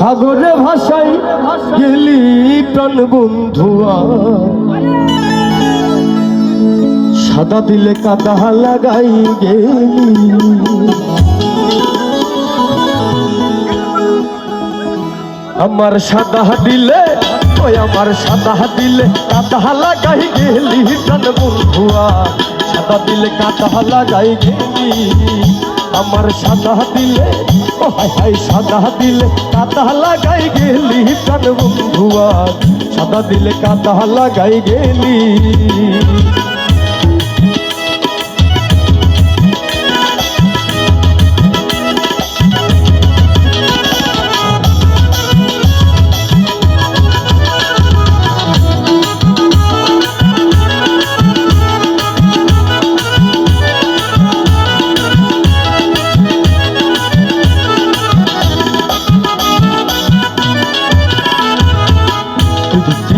সাগরে ভাষাই গেলি প্রাণ বন্ধুয়া। সাদা দিলে কাদা লাগাই গেলি। আমার সাদা দিলে ওই আমার সাদা দিলে কাদা লাগাই গেলি প্রাণ বন্ধুয়া। সাদা দিলে কাদা লাগাই গেলি। আমার সাদা দিলে হাই সাদা দিলে কাতা লাগাই গেলি প্রাণ বন্ধুয়া সাদা দিলে কাতা লাগাই গেলি।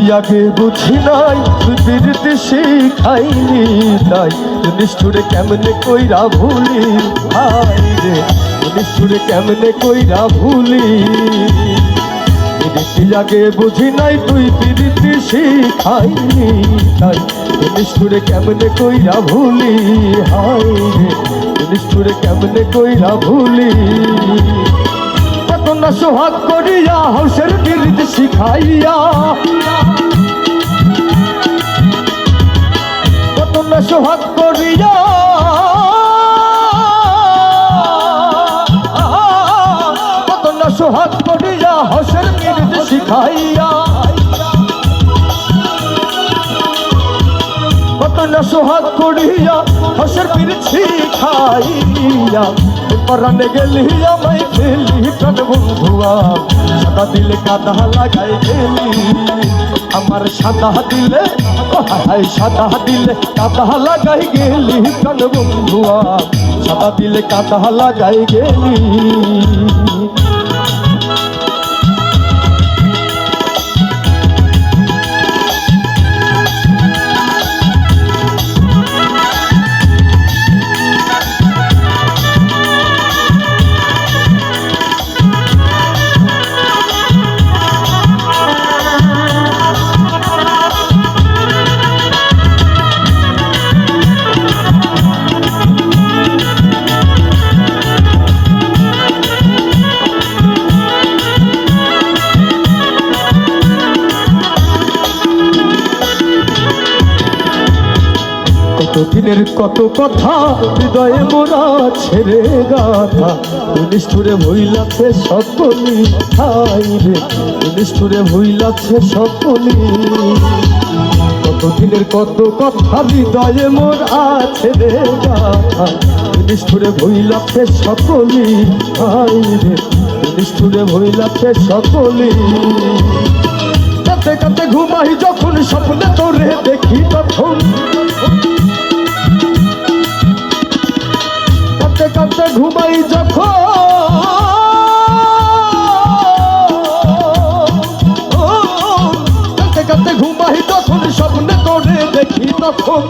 তুই আগে বুঝি নাই, বিরতি শিখাইনি তাই। নিষ্ঠুরে কেমনে কইরা ভুলি হাই রে? নিষ্ঠুরে কেমনে কইরা ভুলি? বিরতি আগে বুঝি নাই, তুই বিরতি শিখাইনি তাই। নিষ্ঠুরে কেমনে কইরা ভুলি হাই রে? নিষ্ঠুরে কেমনে কইরা ভুলি? না সোহাগ করিয়া হাউসের বিরিদ শিখাইয়া। না সোহাগ করিয়া। না সোহাগ করিয়া হাউসের বিরিদ শিখাইয়া। না সোহাগ করিয়া হাউসের বিরিদ শিখাইয়া। পরানে গেলি আমায় খেলি প্রাণ বন্ধুয়া সাদা দিলে কাদা লাগাই গেলি আমার সাদা দিলে হাই সাদা দিলে কাদা লাগাই গেলি প্রাণ বন্ধুয়া সাদা দিলে কাদা লাগাই গেলি কত কত কথা? হৃদয়ে মোরা ছেড়ে গাথা নিষ্ঠুরে ভইলাছে সকলি হাই রে। নিষ্ঠুরে ভইলাছে সকলি কত দিনের কত কথা? হৃদয়ে মোর আছে রে গাথা নিষ্ঠুরে ভইলাছে সকলি হাই রে। নিষ্ঠুরে ভইলাছে সকলি কাতে কাতে ঘুমাই যখন স্বপ্নে তোরে দেখি তখন। তখন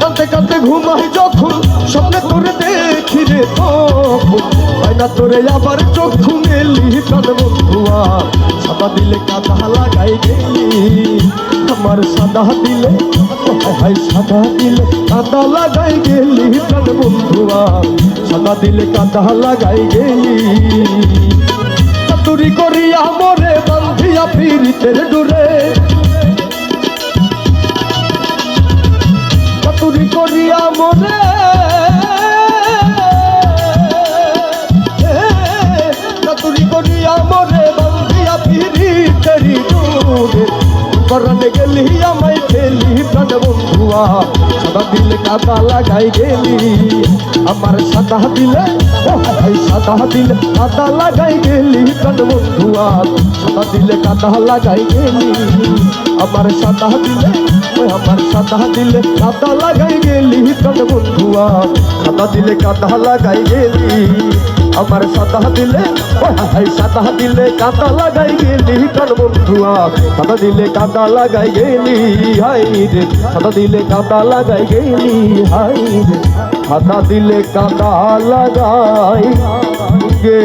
কাঁদতে কাঁদতে ঘুমাই যখন, স্বপ্নে করে দেখি রে তখন। না তোরে আবার চক্ষু মেলি প্রাণ বন্ধুয়া সাদা দিলে কাঁদা লাগাই গেলি, আমার সাদা দিলে, হায় সাদা দিলে কাঁদা লাগাই গেলি প্রাণ বন্ধুয়া সাদা দিলে কাঁদা লাগাই গেলি। চতুরি করিয়া মরে বান্ধিয়া ফিরিতের ডুরে। চতুরি করিয়া মনে। চতুরি করিয়া মরে বান্ধিয়া পীড়িতের ডুরে। করনে গেলি আমায় খেলি প্রাণ বন্ধুয়া সাদা দিলে কাদা লাগাই গেলি। আমার সাদা দিলে হাই সাদা দিলে কাদা লাগাই গেলি। প্রাণ বন্ধুয়া সাদা দিলে কাদা লাগাই গেলি। আমার সাদা দিলে, ওই আমার সাদা দিলে কাদা লাগাই গেলি। প্রাণ বন্ধুয়া সাদা দিলে কাদা লাগাই গেলি। আমার সাদা দিলে ওই হাই সাদা দিলে কাদা লাগাই গেলি প্রাণ বন্ধুয়া সাদা দিলে কাদা লাগাই গেলি হাই রে সাদা দিলে কাদা লাগাই গেলি হাই রে সাদা দিলে কাদা লাগাই গে